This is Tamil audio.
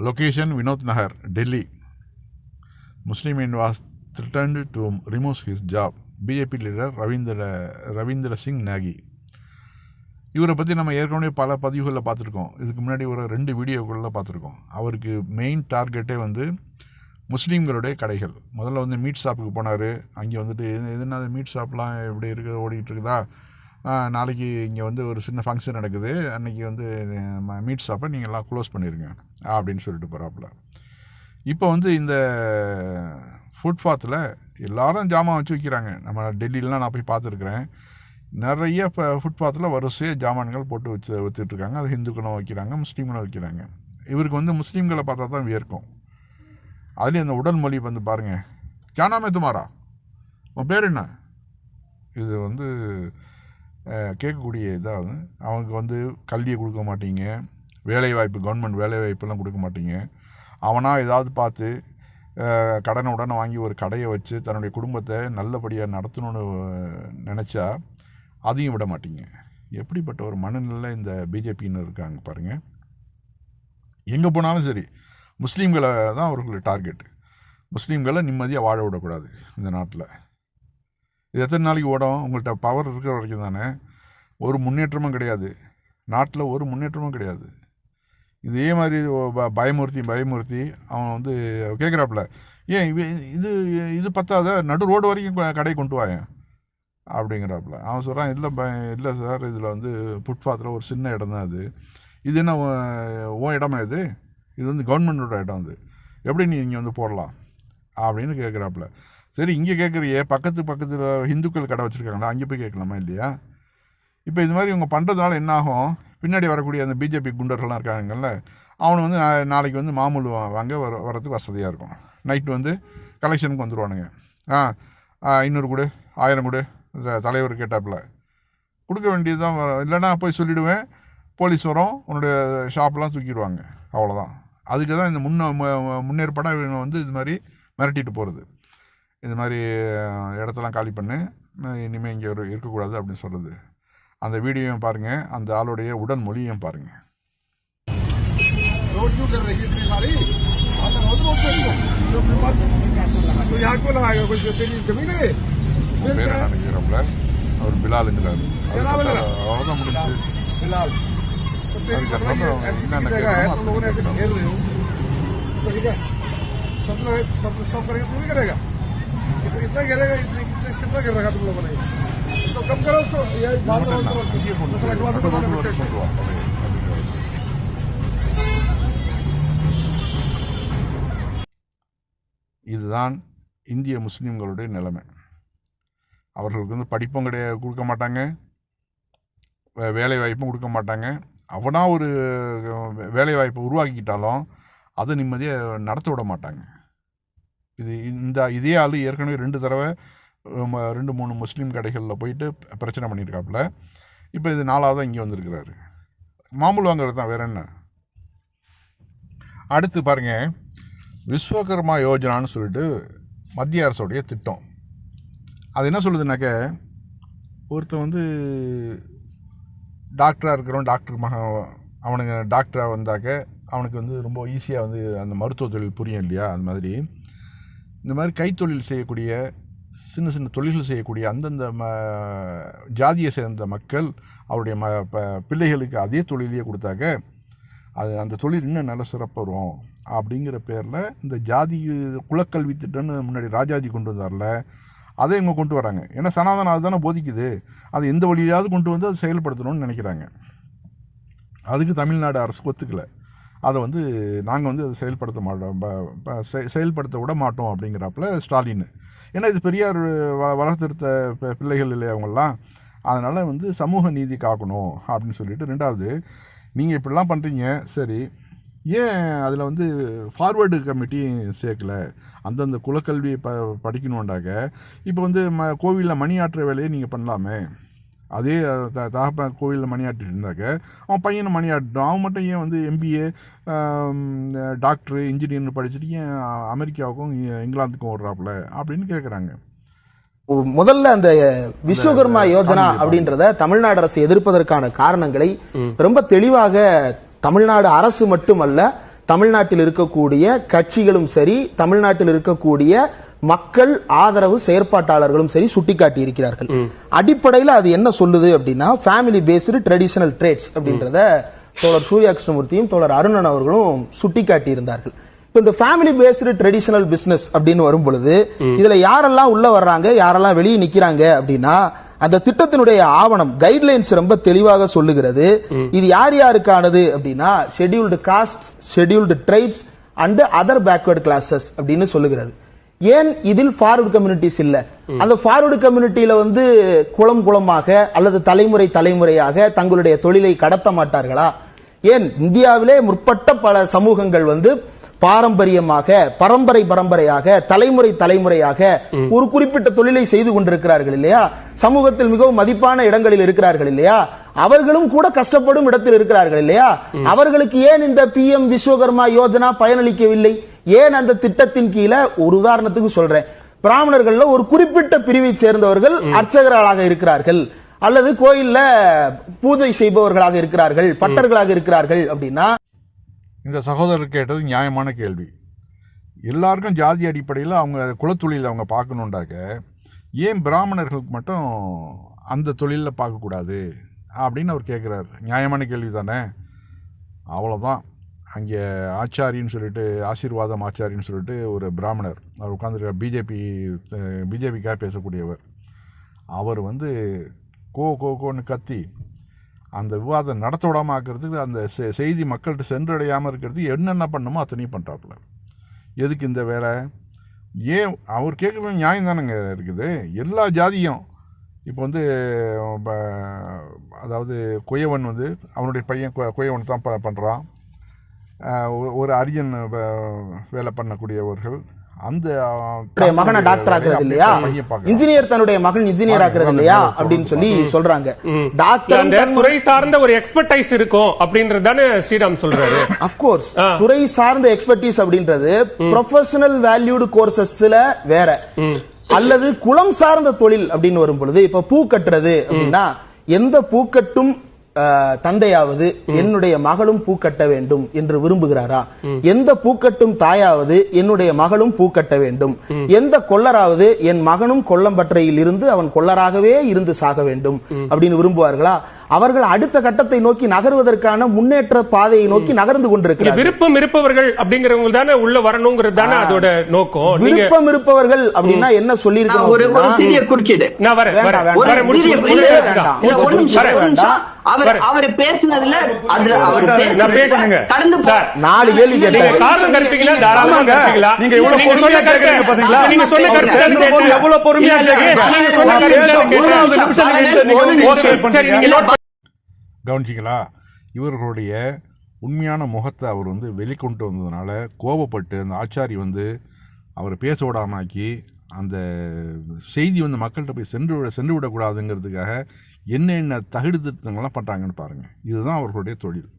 Location Vinod Nahar, Delhi. Muslim man was threatened to remove his job. BJP leader Ravindra Ravindra Singh Nagi இவரை பற்றி நம்ம ஏற்கனவே பல பதிவுகளில் பார்த்துருக்கோம். இதுக்கு முன்னாடி ஒரு ரெண்டு வீடியோக்களில் பார்த்துருக்கோம். அவருக்கு மெயின் டார்கெட்டே வந்து முஸ்லீம்களுடைய கடைகள். முதல்ல வந்து மீட் ஷாப்புக்கு போனார். அங்கே வந்துட்டு எது என்ன மீட் ஷாப்லாம் எப்படி இருக்குது ஓடிக்கிட்டு இருக்குதா? நாளைக்கு இங்கே வந்து ஒரு சின்ன ஃபங்க்ஷன் நடக்குது. அன்றைக்கி வந்து மீட் ஷாப்பை நீங்கள் எல்லாம் க்ளோஸ் பண்ணிடுங்க அப்படின்னு சொல்லிட்டு போகிறாப்புல இப்போ வந்து இந்த ஃபுட்பாத்தில் எல்லாரும் ஜாமான் வச்சு விற்கிறாங்க நம்ம டெல்லியிலலாம் நான் போய் பார்த்துருக்குறேன். நிறைய இப்போ ஃபுட்பாத்தில் வரிசையாக ஜாமான்கள் போட்டு வச்சு விற்றுட்ருக்காங்க அது ஹிந்துக்களும் வைக்கிறாங்க முஸ்லீம்களும் வைக்கிறாங்க. இவருக்கு வந்து முஸ்லீம்களை பார்த்தா தான் வியர்க்கும். அதுலேயும் அந்த உடல் மொழி வந்து பாருங்கள் கேனாமே துமாரா உன் பேர் என்ன? இது வந்து கேட்கக்கூடிய இதாகும் அவனுக்கு வந்து கல்வியை கொடுக்க மாட்டீங்க. வேலைவாய்ப்பு கவர்மெண்ட் வேலைவாய்ப்பெல்லாம் கொடுக்க மாட்டீங்க. அவனாக ஏதாவது பார்த்து கடனை உடனே வாங்கி ஒரு கடையை வச்சு தன்னுடைய குடும்பத்தை நல்லபடியாக நடத்தணும்னு நினச்சா அதையும் விட மாட்டீங்க. எப்படிப்பட்ட ஒரு மனநிலை இந்த பிஜேபின்னு இருக்காங்க பாருங்கள் எங்கே போனாலும் சரி முஸ்லீம்களை தான் அவர்களுக்கு டார்கெட் முஸ்லீம்களை நிம்மதியாக வாழ விடக்கூடாது இந்த நாட்டில். இது எத்தனை நாளைக்கு ஓடும்? உங்கள்கிட்ட பவர் இருக்கிற வரைக்கும் தானே. ஒரு முன்னேற்றமும் கிடையாது. நாட்டில் ஒரு முன்னேற்றமும் கிடையாது. இதே மாதிரி ப- பயமுறுத்தி பயமுறுத்தி அவன் வந்து கேட்குறாப்புல ஏன் இவ இது இது பத்தாத நடு ரோடு வரைக்கும் கடை கொண்டு வாயன் அப்படிங்கிறாப்புல. அவன் சொல்கிறான் இல்லை ப இல்லை சார் இதில் வந்து ஃபுட்பாத்தில் ஒரு சின்ன இடம் தான் அது. இது என்ன ஓ இடமா இது? இது வந்து கவர்மெண்டோட இடம் அது. எப்படி நீ இங்கே வந்து போடலாம்? அப்படின்னு கேட்குறாப்புல சரி இங்கே கேட்குறியே பக்கத்து பக்கத்தில் ஹிந்துக்கள் கடை வச்சுருக்காங்களா? அங்கே போய் கேட்கலாமா இல்லையா? இப்போ இது மாதிரி இவங்க பண்ணுறதுனால என்ன ஆகும்? பின்னாடி வரக்கூடிய அந்த பிஜேபி குண்டர்கள்லாம் இருக்காங்கல்ல அவனு வந்து நாளைக்கு வந்து மாமூல் வாங்க வர வரதுக்கு வசதியாக இருக்கும். நைட்டு வந்து கலெக்ஷனுக்கு வந்துடுவானுங்க ஆ இன்னொரு ஐநூறு கொடு ஆயிரம் கொடு தலைவர் கேட்டாப்புல. கொடுக்க வேண்டியது தான் இல்லைன்னா போய் சொல்லிவிடுவேன் போலீஸ் வரும் உன்னுடைய ஷாப்லாம் தூக்கிடுவாங்க. அவ்வளோதான் அதுக்கு தான் இந்த முன்ன முன்னேற்பாடாக இவங்க வந்து இது மாதிரி மிரட்டிட்டு போகிறது இது மாதிரி இடத்தெல்லாம் காலி பண்ணு. நான் இனிமேல் இங்கே ஒரு இருக்கக்கூடாது அப்படின்னு சொல்கிறது அந்த வீடியோவும் பாருங்கள் அந்த ஆளுடைய உடல் மொழியும் பாருங்கள் நினைக்கிறோம்ல அவர் பிலாலுங்கிறார் அவ்வளோதான் முடிஞ்சு என்னென்ன கேட்கணும் சப் சப் इतना की न जगह है करो, तुम लोगों ने ऐसे मत घेर रहे हो तो ठीक है सब लोग सब सब करेंगे तू भी करेगा इतना इतना घेरेगा इतने कितने कितना घेर रखा तुम लोगों ने तो कम करो उसको ये बात மட்டும் करो என்ன, அங்கேயே கொண்டு போய் उसको நடு ரோடு लगवा வரைக்கும் दो கொண்டு வா அப்படியே, அப்படிங்கிறாரு. இதுதான் இந்திய முஸ்லீம்களுடைய நிலைமை அவர்களுக்கு வந்து படிப்பும் கிடையாது கொடுக்க மாட்டாங்க வே- வேலை வாய்ப்பும் கொடுக்க மாட்டாங்க அவனா ஒரு அஹ், வேலை வாய்ப்பை உருவாக்கிக்கிட்டாலும் அதை நிம்மதியாக நடத்த விட மாட்டாங்க இது இந்த இதே ஆள் ஏற்கனவே ரெண்டு தடவை ரெண்டு மூணு முஸ்லீம் கடைகளில் போயிட்டு பிரச்சனை பண்ணியிருக்காப்புல இப்போ இது நாலாவதாக இங்கே வந்திருக்கிறாரு. மாமூல் வாங்குறது தான் வேற என்ன? அடுத்து பாருங்கள் விஸ்வகர்மா யோஜனான்னு சொல்லிட்டு மத்திய அரசுடைய திட்டம். அது என்ன சொல்லுதுனாக்க ஒருத்தன் வந்து டாக்டராக இருக்கிறவன் டாக்டர் மக அவனுங்க டாக்டராக வந்தாக்க அவனுக்கு வந்து ரொம்ப ஈஸியாக வந்து அந்த மருத்துவ தொழில் புரியும் இல்லையா? அந்த மாதிரி. இந்த மாதிரி கைத்தொழில் செய்யக்கூடிய சின்ன சின்ன தொழில்கள் செய்யக்கூடிய அந்தந்த ம ஜாதியை சேர்ந்த மக்கள் அவருடைய ம ப பிள்ளைகளுக்கு அதே தொழிலையே கொடுத்தாக்க அது அந்த தொழில் இன்னும் நல்ல சிறப்பு வரும். அப்படிங்கிற பேரில் இந்த ஜாதி குலக்கல்வி திட்டம்னு முன்னாடி ராஜாஜி கொண்டு வந்தார்ல அதை இவங்க கொண்டு வராங்க. ஏன்னா சனாதனம் அதுதானே போதிக்குது. அது எந்த வழியாவது கொண்டு வந்து அதை செயல்படுத்தணும்னு நினைக்கிறாங்க. அதுக்கு தமிழ்நாடு அரசு ஒத்துக்கலை. அதை வந்து நாங்கள் வந்து அதை செயல்படுத்த மாட்டோம். செ- செயல்படுத்த விட மாட்டோம் அப்படிங்கிறாப்புல ஸ்டாலின். ஏன்னா இது பெரியார் வ வளர்த்தெடுத்த பிள்ளைகள் இல்லை அவங்களாம் அதனால் வந்து சமூக நீதி காக்கணும் அப்படின்னு சொல்லிட்டு. ரெண்டாவது நீங்கள் இப்படிலாம் பண்ணுறீங்க சரி ஏன் அதில் வந்து ஃபார்வேர்டு கமிட்டி சேர்க்கல? அந்தந்த குலக்கல்வியை ப படிக்கணுண்டாக்க இப்போ வந்து ம கோவிலில் மணி ஆற்றுற வேலையை நீங்கள் பண்ணலாமே. அதே த தகப்பன் கோவிலில் மணி ஆட்டிட்டு இருந்தாக்க அவன் பையனை மணி ஆட்டட்டும் அவன் மட்டும் ஏன் வந்து எம்பிஏ டாக்டரு இன்ஜினியர்னு படிச்சுட்டு ஏன் அமெரிக்காவுக்கும் இங்கிலாந்துக்கும் ஓடுறாப்புல? அப்படின்னு கேட்குறாங்க முதல்ல அந்த விஸ்வகர்மா யோஜனா அப்படின்றத தமிழ்நாடு அரசு எதிர்ப்பதற்கான காரணங்களை ரொம்ப தெளிவாக தமிழ்நாடு அரசு மட்டுமல்ல தமிழ்நாட்டில் இருக்கக்கூடிய கட்சிகளும் சரி தமிழ்நாட்டில் இருக்கக்கூடிய மக்கள் ஆதரவு செயற்பாட்டாளர்களும் சரி சுட்டிக்காட்டி இருக்கிறார்கள். அடிப்படையில் அது என்ன சொல்லுது அப்படின்னா ஃபேமிலி பேஸ்டு ட்ரெடிஷனல் ட்ரேட்ஸ் அப்படின்றத தோழர் சூர்யா கிருஷ்ணமூர்த்தியும் தோழர் அருணன் அவர்களும் சுட்டிக்காட்டி இருந்தார்கள். இப்ப இந்த ஃபேமிலி பேஸ்டு ட்ரெடிஷனல் பிசினஸ் அப்படின்னு வரும் பொழுது இதுல யாரெல்லாம் உள்ள வர்றாங்க யாரெல்லாம் வெளியே நிக்கிறாங்க அப்படின்னா அந்த திட்டத்தினுடைய ஆவணம் கைட்லைன்ஸ் ரொம்ப தெளிவாக சொல்லுகிறது. இது யார் யாருக்கானது அப்படின்னா scheduled caste scheduled tribes and other backward classes அப்படின்னு சொல்லுகிறது. ஏன் இதில் ஃபார்வர்டு கம்யூனிட்டிஸ் இல்ல? அந்த ஃபார்வர்டு கம்யூனிட்டியில வந்து குளம் குளமாக அல்லது தலைமுறை தலைமுறையாக தங்களுடைய தொழிலை கடத்த மாட்டார்களா? ஏன்? இந்தியாவிலே முற்பட்ட பல சமூகங்கள் வந்து பாரம்பரியமாக பரம்பரை பரம்பரையாக தலைமுறை தலைமுறையாக ஒரு குறிப்பிட்ட தொழிலை செய்து கொண்டிருக்கிறார்கள் இல்லையா? சமூகத்தில் மிகவும் மதிப்பான இடங்களில் இருக்கிறார்கள் இல்லையா? அவர்களும் கூட கஷ்டப்படும் இடத்தில் இருக்கிறார்கள் இல்லையா? அவர்களுக்கு ஏன் இந்த பி எம் விஸ்வகர்மா யோஜனா பயனளிக்கவில்லை? ஏன் அந்த திட்டத்தின் கீழே? ஒரு உதாரணத்துக்கு சொல்றேன். பிராமணர்கள்ல ஒரு குறிப்பிட்ட பிரிவை சேர்ந்தவர்கள் அர்ச்சகர்களாக இருக்கிறார்கள். அல்லது கோயில்ல பூஜை செய்பவர்களாக இருக்கிறார்கள் பட்டர்களாக இருக்கிறார்கள் அப்படின்னா இந்த சகோதரர் கேட்டது நியாயமான கேள்வி. எல்லாருக்கும் ஜாதி அடிப்படையில் அவங்க குலத்தொழில் அவங்க பார்க்கணுண்டாக்க ஏன் பிராமணர்களுக்கு மட்டும் அந்த தொழிலில் பார்க்கக்கூடாது? அப்படின்னு அவர் கேட்குறாரு நியாயமான கேள்வி தானே? அவ்வளோதான் அங்கே ஆச்சாரின்னு சொல்லிட்டு ஆசீர்வாதம் ஆச்சாரின்னு சொல்லிட்டு ஒரு பிராமணர் அவர் உட்காந்துருக்கார் பிஜேபி பிஜேபிக்காக பேசக்கூடியவர். அவர் வந்து கோ கோ கோன்னு கத்தி அந்த விவாதம் நடத்த விடாமல் ஆக்கிறதுக்கு அந்த செ- செய்தி மக்கள்கிட்ட சென்றடையாமல் இருக்கிறதுக்கு என்னென்ன பண்ணுமோ அத்தனையும் பண்ணுறாப்புல எதுக்கு இந்த வேலை? ஏன் அவர் கேட்குற நியாயம் தானேங்க இருக்குது. எல்லா ஜாதியும் இப்போ வந்து ப- அதாவது குயவன் வந்து அவனுடைய பையன் குயவன் தான் ப பண்ணுறான் ஒரு அரியன் வேலை பண்ணக்கூடியவர்கள். அந்த மகனை டாக்டர் ஆக்குறது இல்லையா? இன்ஜினியர் தன்னுடைய மகன் இன்ஜினியர் ஆக்குறது இல்லையா? அப்படின்னு சொல்லி சொல்றாங்க. டாக்டர் துறை சார்ந்த ஒரு எக்ஸ்பர்டைஸ் இருக்கும் அப்படின்றது தானே ஸ்ரீராம் சொல்றாரு. அப்கோர்ஸ். துறை சார்ந்த எக்ஸ்பர்டீஸ் அப்படின்றது ப்ரொஃபஷனல் வேல்யூடு கோர்சஸ்ல வேற. அல்லது குளம் சார்ந்த தொழில் அப்படின்னு வரும் பொழுது இப்ப பூ கட்டுறது அப்படின்னா எந்த பூக்கட்டும் தந்தையாவது என்னுடைய மகளும் பூ கட்ட வேண்டும் என்று விரும்புகிறாரா? எந்த பூக்கட்டும் தாயாவது என்னுடைய மகளும் பூ கட்ட வேண்டும். எந்த கொல்லராவது என் மகனும் கொல்லம்பற்றையில் இருந்து அவன் கொல்லராகவே இருந்து சாக வேண்டும் அப்படின்னு விரும்புவார்களா? அவர்கள் அடுத்த கட்டத்தை நோக்கி நகர்வதற்கான முன்னேற்ற பாதையை நோக்கி நகர்ந்து இல்ல, கொண்டிருக்கிறார்கள் விருப்பம் இருப்பவர்கள் அப்படிங்கிறவங்க தானே உள்ள வரணுங்கிறது தானே அதோட நோக்கம் விருப்பம் இருப்பவர்கள் அப்படின்னா என்ன சொல்லி நான் ஒரு ஒரு சிறிய குறுக்கீடு நான் வரேன் வேண்டாம், வரேன் வேண்டாம். ஒரு வரேன் முடிச்சு சிறிய முடிச்சு இல்ல, முடிச்சு வேண்டாம். இல்ல, ஒரு நிமிஷம், வரேன். ஒரு நிமிஷம். அவர். அவர் பேசுனதுல அதுல அவர். பேசுனது கடந்து போ- சார், நாலு கேள்வி கேட்டாரு காரணம் கற்பிக்கலாம் தாராளமா. கற்பிக்கலாம் நீங்க இவ்வளவு சொன்ன கருத்து கேக்குறீங்க பாத்தீங்களா? நீங்க சொன்ன கேட்டேன். எவ்வளவு பொறுமையா கேக்குறீங்க. நீங்க சொன்ன பேச மூணாவது. நிமிஷம் நீங்க ஓகே, சரி, கவனிச்சிங்களா? இவர்களுடைய உண்மையான முகத்தை அவர் வந்து வெளிக்கொண்டு வந்ததுனால கோபப்பட்டு அந்த ஆச்சாரி வந்து அவரை பேச விடாமாக்கி அந்த செய்தி வந்து மக்கள்கிட்ட போய் சென்று விட சென்று விடக்கூடாதுங்கிறதுக்காக என்னென்ன தகுடு திருத்தங்கள்லாம் பண்ணுறாங்கன்னு பாருங்கள் இதுதான் அவர்களுடைய தொழில்.